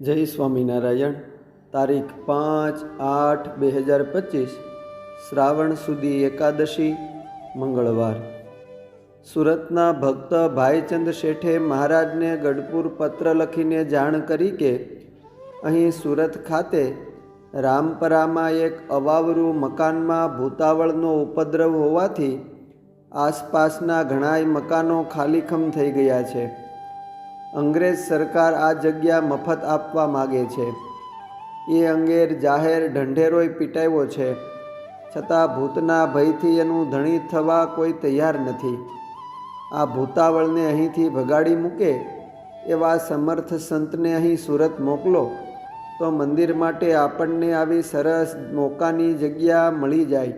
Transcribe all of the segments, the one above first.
જય સ્વામિનારાયણ તારીખ પાંચ આઠ બે હજાર પચીસ, શ્રાવણ સુધી એકાદશી, મંગળવાર. સુરતના ભક્ત ભાઈચંદ શેઠે મહારાજને ગઢપુર પત્ર લખીને જાણ કરી કે, અહીં સુરત ખાતે રામપરામાં એક અવાવરું મકાનમાં ભૂતાવળનો ઉપદ્રવ હોવાથી આસપાસના ઘણાય મકાનો ખાલીખમ થઈ ગયા છે. અંગ્રેજ સરકાર આ જગ્યા મફત આપવા માગે છે. એ અંગે જાહેર ઢંઢેરોય પીટાવ્યો છે. છતાં ભૂતના ભયથી એનું ધણી થવા કોઈ તૈયાર નથી. આ ભૂતાવળને અહીંથી ભગાડી મૂકે એવા સમર્થ સંતને અહીં સુરત મોકલો, તો મંદિર માટે આપણને આવી સરસ મોકાની જગ્યા મળી જાય.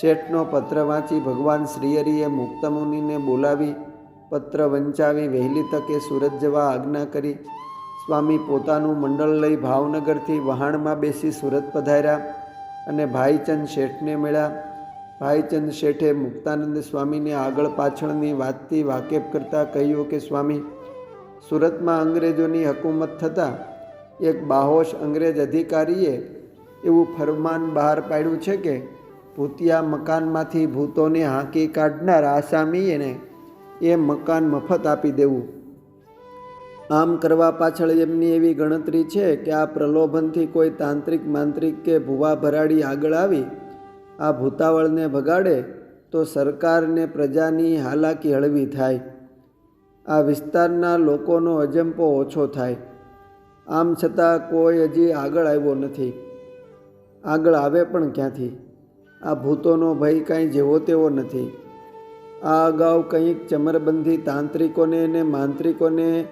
શેઠનો પત્ર વાંચી ભગવાન શ્રીહરિએ મુક્તમુનિને બોલાવી પત્ર વંચાવી વહેલી તકે સુરત જવા આજ્ઞા કરી. સ્વામી પોતાનું મંડળ લઈ ભાવનગરથી વહાણમાં બેસી સુરત પધાર્યા અને ભાઈચંદ શેઠને મળ્યા. ભાઈચંદ શેઠે મુક્તાનંદ સ્વામીને આગળ પાછળની વાતથી વાકેફ કરતાં કહ્યું કે, સ્વામી, સુરતમાં અંગ્રેજોની હકુમત થતાં એક બાહોશ અંગ્રેજ અધિકારીએ એવું ફરમાન બહાર પાડ્યું છે કે, ભૂતિયા મકાનમાંથી ભૂતોને હાંકી કાઢનાર આસામીને એ મકાન મફત આપી દેવું. આમ કરવા પાછળ એમની એવી ગણતરી છે કે આ પ્રલોભનથી કોઈ તાંત્રિક માંત્રિક કે ભૂવા ભરાડી આગળ આવી, આ ભૂતાવળને ભગાડે, તો સરકારને પ્રજાની હાલાકી હળવી થાય. આ વિસ્તારના લોકોનો અજંપો ઓછો થાય. આમ છતાં કોઈ હજી આગળ આવ્યો નથી. આગળ આવે પણ ક્યાંથી? આ ભૂતોનો ભય કાંઈ જેવો તેવો નથી. આ અગાઉ કંઈક ચમરબંધી તાંત્રિકોને અને માંત્રિકોને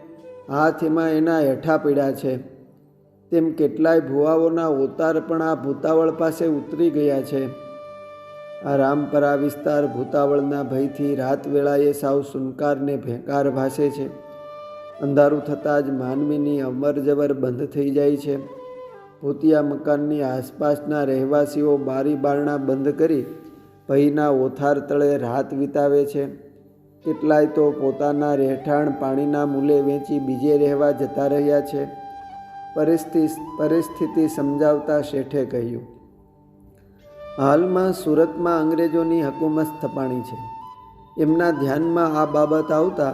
હાથ એમાં એના હેઠા પીડ્યા છે. તેમ કેટલાય ભુવાઓના ઓતાર પણ આ ભૂતાવળ પાસે ઉતરી ગયા છે. આ રામપરા વિસ્તાર ભૂતાવળના ભયથી રાત વેળાએ સાવ સુનકારને ભેંકાર ભાસે છે. અંધારું થતાં જ માનવીની અમર જવર બંધ થઈ જાય છે. ભૂતિયા મકાનની આસપાસના રહેવાસીઓ બારી બારણા બંધ કરી ભયના ઓથાર તળે રાત વિતાવે છે. કેટલાય તો પોતાના રહેઠાણ પાણીના મૂલે વેચી બીજે રહેવા જતા રહ્યા છે. પરિસ્થિતિ પરિસ્થિતિ સમજાવતા શેઠે કહ્યું, હાલમાં સુરતમાં અંગ્રેજોની હકુમત સ્થપાણી છે. એમના ધ્યાનમાં આ બાબત આવતા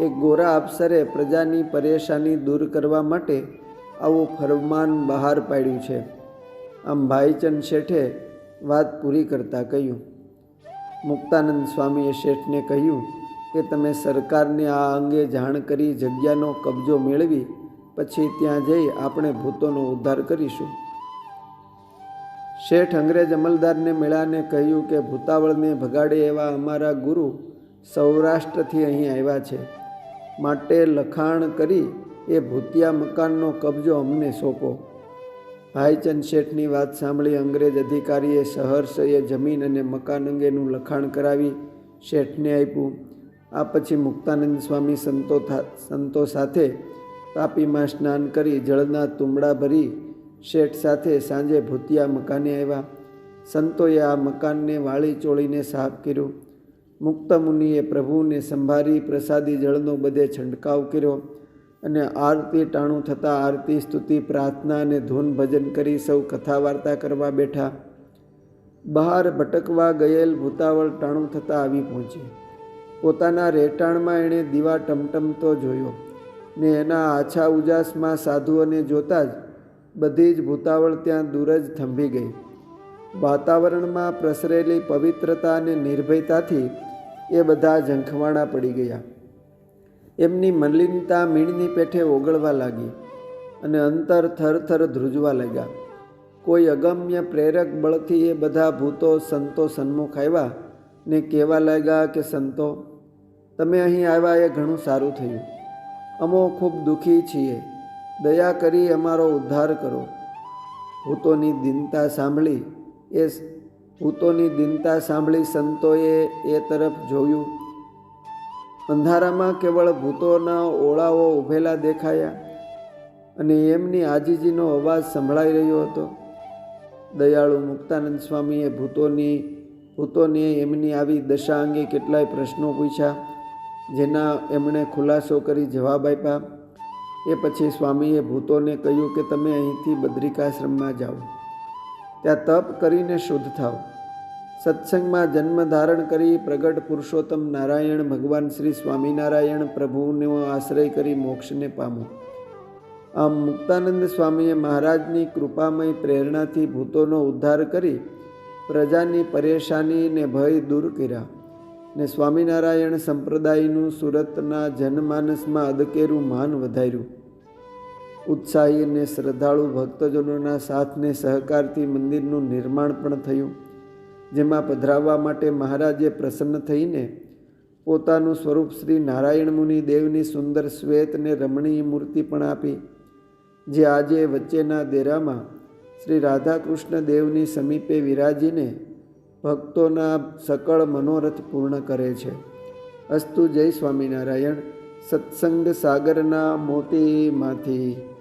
એક ગોરા અફસરે પ્રજાની પરેશાની દૂર કરવા માટે આવું ફરમાન બહાર પાડ્યું છે. આમ ભાઈચંદ શેઠે વાત પૂરી કરતાં કહ્યું. મુક્તાનંદ સ્વામીએ શેઠને કહ્યું કે તમે સરકારને આ અંગે જાણ કરી જગ્યાનો કબજો મેળવી, પછી ત્યાં જઈ આપણે ભૂતોનો ઉદ્ધાર કરીશું. શેઠ અંગ્રેજ અમલદારને મેળાને કહ્યું કે ભૂતાવળને ભગાડે એવા અમારા ગુરુ સૌરાષ્ટ્રથી અહીં આવ્યા છે. માટે લખાણ કરી એ ભૂતિયા મકાનનો કબજો અમને સોંપો. ભાઈચંદ શેઠની વાત સાંભળી અંગ્રેજ અધિકારીએ સહર્ષએ જમીન અને મકાન અંગેનું લખાણ કરાવી શેઠને આપ્યું. આ પછી મુક્તાનંદ સ્વામી સંતો સંતો સાથે તાપીમાં સ્નાન કરી જળના તુંબડા ભરી શેઠ સાથે સાંજે ભૂતિયા મકાને આવ્યા. સંતોએ આ મકાનને વાળી ચોળીને સાફ કર્યું. મુક્ત મુનિએ પ્રભુને સંભારી પ્રસાદી જળનો બધે છંટકાવ કર્યો. અને આરતી ટાણું થતાં આરતી, સ્તુતિ, પ્રાર્થના અને ધૂન ભજન કરી સૌ કથા વાર્તા કરવા બેઠા. બહાર ભટકવા ગયેલ ભૂતાવળ ટાણું થતાં આવી પહોંચી. પોતાના રહેઠાણમાં એણે દીવા ટમટમતો જોયો ને એના આછા ઉજાસમાં સાધુઓને જોતાં જ બધી જ ભૂતાવળ ત્યાં દૂર જ થંભી ગઈ. વાતાવરણમાં પ્રસરેલી પવિત્રતા અને નિર્ભયતાથી એ બધા ઝંખવાણા પડી ગયા. એમની મલિનતા મીણની પેઠે ઓગળવા લાગી અને અંતર થરથર ધ્રુજવા લાગ્યા. કોઈ અગમ્ય પ્રેરક બળથી એ બધા ભૂતો સંતો સન્મુખ આવ્યા ને કહેવા લાગ્યા કે, સંતો, તમે અહીં આવ્યા એ ઘણું સારું થયું. અમો ખૂબ દુઃખી છીએ. દયા કરી અમારો ઉદ્ધાર કરો. ભૂતોની દિનતા સાંભળી એ ભૂતોની દિનતા સાંભળી સંતોએ એ તરફ જોયું અંધારામાં કેવળ ભૂતોના ઓળાઓ ઊભેલા દેખાયા અને એમની આજીજીનો અવાજ સંભળાઈ રહ્યો હતો. દયાળુ મુક્તાનંદ સ્વામીએ ભૂતોની, ભૂતોને એમની આવી દશા અંગે કેટલાય પ્રશ્નો પૂછ્યા, જેના એમણે ખુલાસો કરી જવાબ આપ્યા. એ પછી સ્વામીએ ભૂતોને કહ્યું કે તમે અહીંથી બદ્રિકાશ્રમમાં જાઓ. ત્યાં તપ કરીને શુદ્ધ થાઓ. સત્સંગમાં જન્મ ધારણ કરી પ્રગટ પુરુષોત્તમ નારાયણ ભગવાન શ્રી સ્વામિનારાયણ પ્રભુનો આશ્રય કરી મોક્ષને પામો આમ મુક્તાનંદ સ્વામીએ મહારાજની કૃપામય પ્રેરણાથી ભૂતોનો ઉદ્ધાર કરી પ્રજાની પરેશાની ભય દૂર કર્યા ને સ્વામિનારાયણ સંપ્રદાયનું સુરતના જનમાનસમાં અદકેરું માન વધાર્યું. ઉત્સાહી અને શ્રદ્ધાળુ ભક્તજનોના સાથને સહકારથી મંદિરનું નિર્માણ પણ થયું. જેમાં પધરાવવા માટે મહારાજે પ્રસન્ન થઈને પોતાનું સ્વરૂપ શ્રી નારાયણ મુનિ દેવની સુંદર શ્વેત અને રમણીય મૂર્તિ પણ આપી, જે આજે વચ્ચેના દેરામાં શ્રી રાધાકૃષ્ણ દેવની સમીપે વિરાજીને ભક્તોના સકળ મનોરથ પૂર્ણ કરે છે. અસ્તુ જય સ્વામિનારાયણ. સત્સંગ સાગરના મોતીમાંથી.